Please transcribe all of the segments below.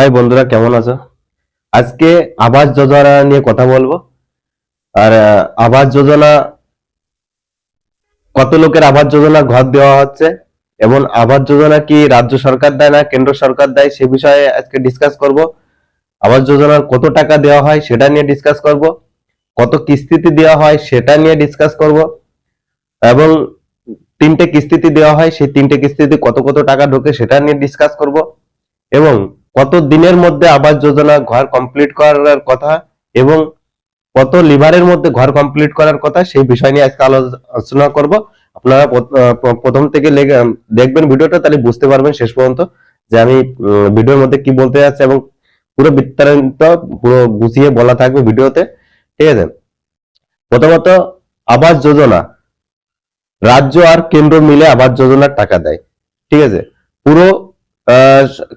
High বন্ধুরা, কেমন আছো? আজকে আবাস যোজনা নিয়ে কথা বলব। আর আবাস যোজনা, কত লোকের আবাস যোজনা ঘর দেওয়া হচ্ছে? এবং আবাস যোজনা কি রাজ্য সরকার দেয় না কেন্দ্র সরকার দেয়, সে বিষয়ে আজকে ডিসকাস করব। আবাস যোজনার কত টাকা দেওয়া হয় সেটা নিয়ে ডিসকাস করব। কত কিস্তিতে দেওয়া হয় সেটা নিয়ে ডিসকাস করব। এবং তিনটে কিস্তিতে দেওয়া হয়, সেই তিনটে কিস্তিতে কত কত টাকা ঢোকে সেটা নিয়ে ডিসকাস করব। এবং কত দিনের মধ্যে আবাস যোজনা ঘর কমপ্লিট করার কথা এবং কত লিভারের মধ্যে ঘর কমপ্লিট করার কথা সেই বিষয় নিয়ে আজকে আলোচনা করব। আপনারা প্রথ- প্রথম থেকে দেখবেন ভিডিওটা, তাহলে বুঝতে পারবেন শেষ পর্যন্ত যে আমি ভিডিওর মধ্যে কি বলতে যাচ্ছি এবং পুরো বিস্তারিত পুরো গুছিয়ে বলা থাকবে ভিডিওতে। ঠিক আছে? প্রথমত, আবাস যোজনা। রাজ্য আর কেন্দ্র মিলে আবাস যোজনার টাকা দেয়। ঠিক আছে? পুরো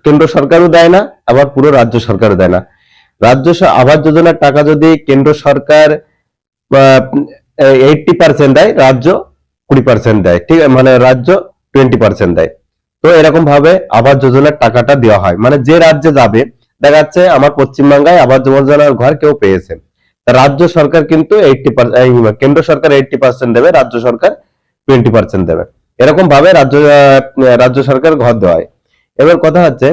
কেন্দ্র সরকারও দেয় না, আবার পুরো রাজ্য সরকারও দেয় না। রাজ্য আবাস যোজনার টাকা যদি কেন্দ্র সরকার এইটটি পার্সেন্ট দেয়, রাজ্য কুড়ি পার্সেন্ট দেয়, ঠিক মানে রাজ্য টোয়েন্টি পার্সেন্ট দেয়। তো এরকম ভাবে আবাস যোজনার টাকাটা দেওয়া হয়। মানে যে রাজ্যে যাবে, দেখা যাচ্ছে আমার পশ্চিমবাংলায় আবাস যোজনার ঘর কেউ পেয়েছেন রাজ্য সরকার কিন্তু এইটটি কেন্দ্র সরকার এইটটি পার্সেন্ট দেবে, রাজ্য সরকার টোয়েন্টি পার্সেন্ট দেবে। এরকম ভাবে রাজ্য রাজ্য সরকার ঘর দেওয়া হয়। এবার কথা হচ্ছে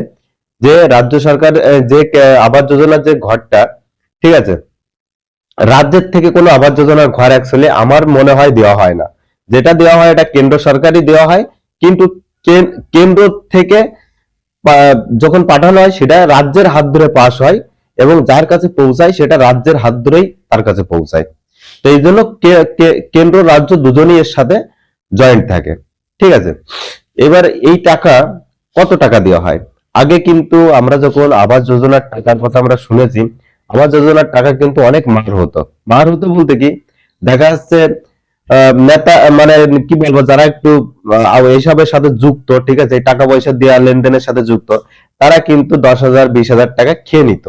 যে রাজ্য সরকার যে আবাস যোজনার যে ঘরটা, ঠিক আছে? রাজ্যের থেকে কোনো আবাস যোজনার ঘর অ্যাকচুয়ালি আমার মনে হয় দেওয়া হয় না। যেটা দেওয়া হয় এটা কেন্দ্র সরকারই দেওয়া হয়, কিন্তু কেন্দ্র থেকে যখন পাঠানো হয় সেটা রাজ্যের হাত ধরে পাস হয় এবং যার কাছে পৌঁছায় সেটা রাজ্যের হাত ধরেই তার কাছে পৌঁছায়। তো এই জন্য কেন্দ্র, রাজ্য দুজনই এর সাথে জয়েন্ট থাকে। ঠিক আছে? এবার এই টাকা কত টাকা দেওয়া হয়? আগে কিন্তু আমরা যখন আবাস যোজনার টাকার কথা আমরা শুনেছি, আবাস যোজনার টাকা কিন্তু অনেক মার হতো। মার হতো বলতে কি, দেখা যাচ্ছে নেতা মানে কি বলব, যারা একটু এইসবের সাথে যুক্ত, ঠিক আছে টাকা পয়সা দেওয়া লেনদেনের সাথে যুক্ত, তারা কিন্তু দশ হাজার, বিশ হাজার টাকা খেয়ে নিত,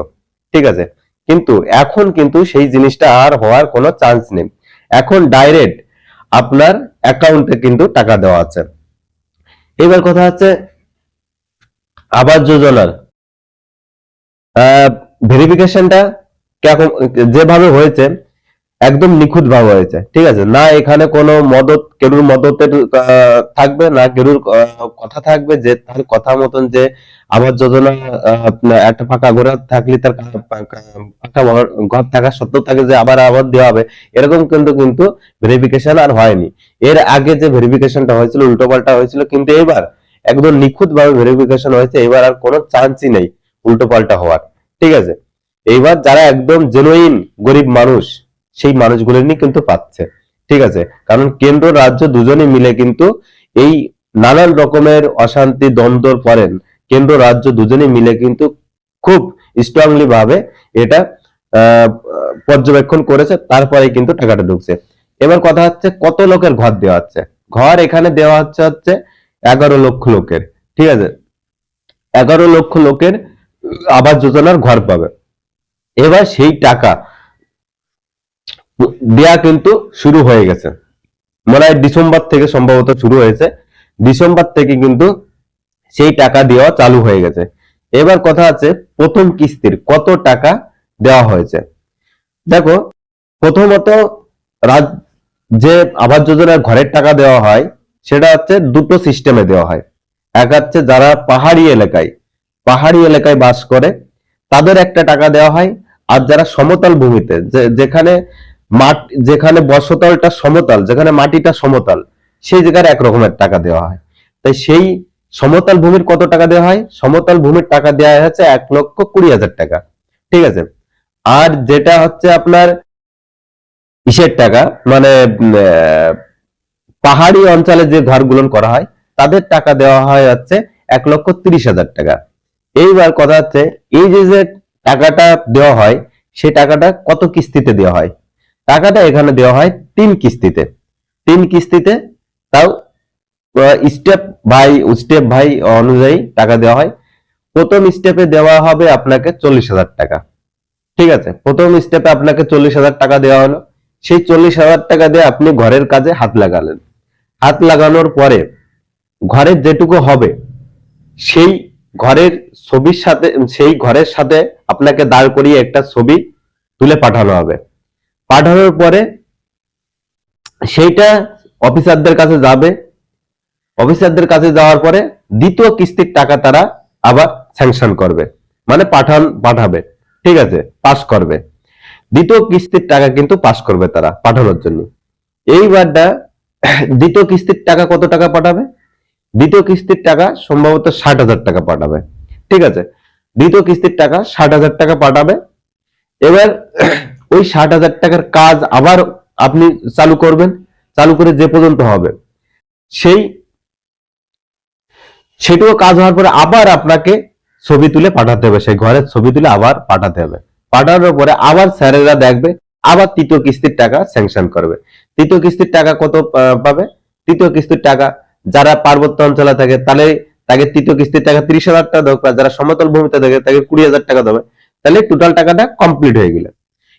ঠিক আছে? কিন্তু এখন কিন্তু সেই জিনিসটা আর হওয়ার কোনো চান্স নেই। এখন ডাইরেক্ট আপনার অ্যাকাউন্টে কিন্তু টাকা দেওয়া আছে। এবার কথা হচ্ছে আবাস যোজনার ভেরিফিকেশনটা কেমন, যেভাবে হয়েছে, একদম নিখুঁত ভাবে হয়েছে। ঠিক আছে? না এখানে কোনো মদত কেরুর মদতের থাকবে, না কেরুর কথা থাকবে যে, তার কথা মতন যে আবাস যোজনা একটা ফাঁকা ঘর থাকলে তার ফাঁকা ঘর- থাকা সত্ত্বেও তাকে যে আবার আবার দেওয়া হবে, এরকম কিন্তু কিন্তু ভেরিফিকেশন আর হয়নি। এর আগে যে ভেরিফিকেশনটা হয়েছিল উল্টো পাল্টা হয়েছিল, কিন্তু এবার একদম নিখুঁত ভাবে ভেরিফিকেশন হয়েছে, এবার আর কোনো চান্সই নেই উল্টো পাল্টা হওয়ার। ঠিক আছে? এইবার যারা একদম জেনুইন গরিব মানুষ, সেই মানুষগুলো নিয়ে কিন্তু পাচ্ছে। ঠিক আছে? কারণ কেন্দ্র, রাজ্য দুজনে মিলে কিন্তু এই নানান রকমের অশান্তি, দ্বন্দ্বর পরেন। কেন্দ্র, রাজ্য দুজনে মিলে কিন্তু খুব স্ট্রংলি ভাবে এটা পর্যবেক্ষণ করেছে, তারপরে কিন্তু টাকাটা ঢুকছে। এবার কথা হচ্ছে কত লোকের ঘর দেওয়া হচ্ছে? ঘর এখানে দেওয়া হচ্ছে হচ্ছে এগারো লক্ষ লোকের, ঠিক আছে? এগারো লক্ষ লোকের আবাস যোজনার ঘর পাবে। এবার সেই টাকা দেয়া কিন্তু শুরু হয়ে গেছে। মনে হয় ডিসেম্বর থেকে সম্ভবত শুরু হয়েছে। ডিসেম্বর থেকে কিন্তু সেই টাকা দেওয়া চালু হয়ে গেছে। এবার কথা আছে প্রথম কিস্তির, কত টাকা দেওয়া হয়েছে? দেখো, প্রথমত রাজ যে আবাস যোজনার ঘরের টাকা দেওয়া হয় সেটা হচ্ছে দুটো সিস্টেমে দেওয়া হয়। এক হচ্ছে যারা পাহাড়ি এলাকায় পাহাড়ি এলাকায় বাস করে, তাদের একটা টাকা দেওয়া হয়। আর যারা সমতল ভূমিতে যেখানে মাঠ যেখানে বসতলটা সমতল, যেখানে মাটিটা সমতল, সেই জায়গার এক রকমের টাকা দেওয়া হয়। তাই সেই সমতল ভূমির কত টাকা দেওয়া হয়? সমতল ভূমির টাকা দেওয়া হচ্ছে এক লক্ষ কুড়ি হাজার টাকা। ঠিক আছে? আর যেটা হচ্ছে আপনার ইসের টাকা মানে পাহাড়ি অঞ্চলে যে ঘরগুলো করা হয়, তাদের টাকা দেওয়া হয় হচ্ছে এক লক্ষ তিরিশ হাজার টাকা। এইবার কথা হচ্ছে, এই যে যে টাকাটা দেওয়া হয়, সে টাকাটা কত কিস্তিতে দেওয়া হয়? টাকাটা এখানে দেওয়া হয় তিন কিস্তিতে। তিন কিস্তিতে তাও স্টেপ বাই স্টেপ ভাই অনুযায়ী টাকা দেওয়া হয়। প্রথম স্টেপে দেওয়া হবে আপনাকে চল্লিশ হাজার টাকা। ঠিক আছে? প্রথম স্টেপে আপনাকে চল্লিশ হাজার টাকা দেওয়া হলো। সেই চল্লিশ হাজার টাকা দিয়ে আপনি ঘরের কাজে হাত লাগালেন। হাত লাগানোর পরে ঘরের যেটুকু হবে, সেই ঘরের ছবির সাথে, সেই ঘরের সাথে আপনাকে দাঁড় করিয়ে একটা ছবি তুলে পাঠানো হবে। পাঠানোর পরে সেইটা অফিসারদের কাছে যাবে। অফিসারদের কাছে যাওয়ার পরে দ্বিতীয় কিস্তির টাকা তারা আবার স্যাংশন করবে। মানে পাঠান, পাঠাবে। ঠিক আছে পাস করবে। দ্বিতীয় কিস্তির টাকা কিন্তু পাস করবে তারা পাঠানোর জন্য। এইবারটা দ্বিতীয় কিস্তির টাকা কত টাকা পাঠাবে? দ্বিতীয় কিস্তির টাকা সম্ভবত ষাট হাজার টাকা পাঠাবে। ঠিক আছে? দ্বিতীয় কিস্তির টাকা ষাট হাজার টাকা পাঠাবে। এবার ওই ষাট হাজার টাকার কাজ আবার আপনি চালু করবেন। চালু করে যে পর্যন্ত হবে। সেই সেটুকু কাজ হওয়ার পরে আবার আপনাকে ছবি তুলে পাঠাতে হবে। সেই ঘরের ছবি তুলে আবার পাঠাতে হবে। পাঠানোর পরে আবার স্যারেরা দেখবে আবার তৃতীয় কিস্তির টাকা স্যাংশন করবে। তৃতীয় কিস্তির টাকা কত পাবে? তৃতীয় কিস্তির টাকা যারা পার্বত্য অঞ্চলে থাকে, তাহলে তাকে তৃতীয় কিস্তির টাকা তিরিশ হাজার টাকা দরকার যারা সমতল ভূমিতে থাকে, তাকে কুড়ি হাজার টাকা দেবে তাহলে টোটাল টাকাটা কমপ্লিট হয়ে গেল।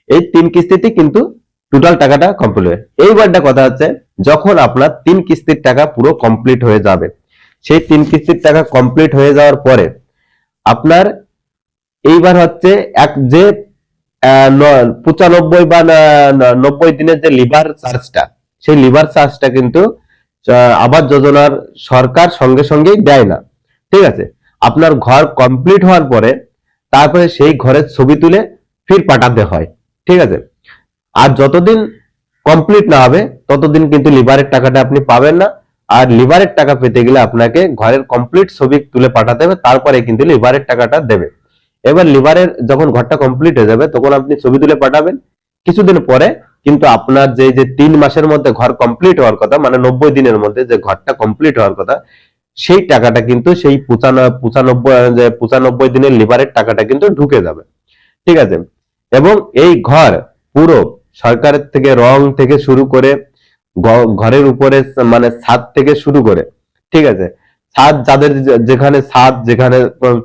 এই তিন কিস্তিতে কিন্তু টোটাল টাকাটা কমপ্লিট হয়ে এইবারটা কথা হচ্ছে, যখন আপনার তিন কিস্তির টাকা পুরো কমপ্লিট হয়ে যাবে, সেই তিন কিস্তির টাকা কমপ্লিট হয়ে যাওয়ার পরে আপনার এইবার হচ্ছে এক যে পঁচানব্বই বা নব্বই দিনের যে লিভার চার্জটা, সেই লিভার চার্জটা কিন্তু আবাস যোজনার সরকার সঙ্গে সঙ্গেই দেয় না। ঠিক আছে? আপনার ঘর কমপ্লিট হওয়ার পরে, তারপরে সেই ঘরের ছবি তুলে ফির পাঠাতে হয়। ঠিক আছে? আর যতদিন কমপ্লিট না হবে, ততদিন কিন্তু লিভারের টাকাটা আপনি পাবেন না। আর লিভারের টাকা পেতে গেলে আপনাকে ঘরের কমপ্লিট ছবি তুলে পাঠাতে হবে, তারপরে কিন্তু লিভারের টাকাটা দেবে। এবার লিভারের যখন ঘরটা কমপ্লিট হয়ে যাবে, তখন আপনি ছবি তুলে পাঠাবেন। কিছুদিন পরে কিন্তু আপনার যে যে তিন মাসের মধ্যে ঘর কমপ্লিট হওয়ার কথা মানে নব্বই দিনের মধ্যে যে ঘরটা কমপ্লিট হওয়ার কথা, সেই টাকাটা কিন্তু সেই পঁচানব্বই দিনের লিভারের টাকাটা কিন্তু ঢুকে যাবে। ঠিক আছে? এবং এই ঘর পুরো সরকারের থেকে, রং থেকে শুরু করে ঘরের উপরে মানে ছাদ থেকে শুরু করে। ঠিক আছে? ছাদ যাদের যেখানে ছাদ, যেখানে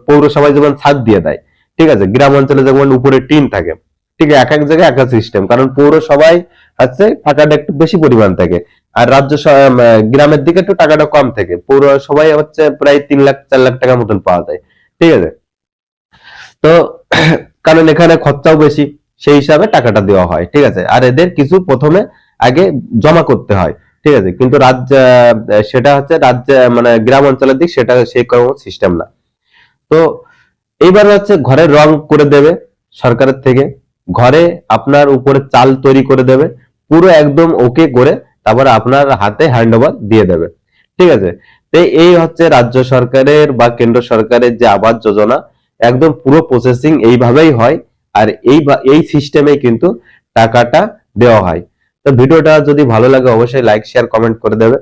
পৌরসভায় যেমন ছাদ দিয়ে দেয় ঠিক আছে, গ্রাম অঞ্চলে যেমন উপরে টিন থাকে, ঠিক আছে এক এক জায়গায় এক এক সিস্টেম কারণ পৌরসভায় হচ্ছে টাকাটা একটু বেশি পরিমাণ থাকে, আর রাজ্য গ্রামের দিকে একটু টাকাটা কম থাকে পৌরসভায় হচ্ছে প্রায় তিন লাখ, চার লাখ টাকার মতন পাওয়া যায়, ঠিক আছে? তো কারণ এখানে খরচাও বেশি, সেই হিসাবে টাকাটা দেওয়া হয়, ঠিক আছে? আর এদের কিছু প্রথমে আগে জমা করতে হয়, ঠিক আছে? কিন্তু রাজ্য সেটা হচ্ছে রাজ্য মানে গ্রাম অঞ্চলের দিক, সেটা সেই কোনো সিস্টেম না। তো এইবার হচ্ছে ঘরের রং করে দেবে সরকারের থেকে। ঘরে আপনার উপরে চাল তৈরি করে দেবে, পুরো একদম ওকে করে তারপরে আপনার হাতে হ্যান্ড দিয়ে দেবে। ঠিক আছে? তো এই হচ্ছে রাজ্য সরকারের বা কেন্দ্র সরকারের যে আবাস যোজনা, একদম পুরো প্রসেসিং এইভাবেই হয় আর এই এই সিস্টেমে কিন্তু টাকাটা দেওয়া হয়। তো ভিডিওটা যদি ভালো লাগে অবশ্যই লাইক শেয়ার কমেন্ট করে দেবে।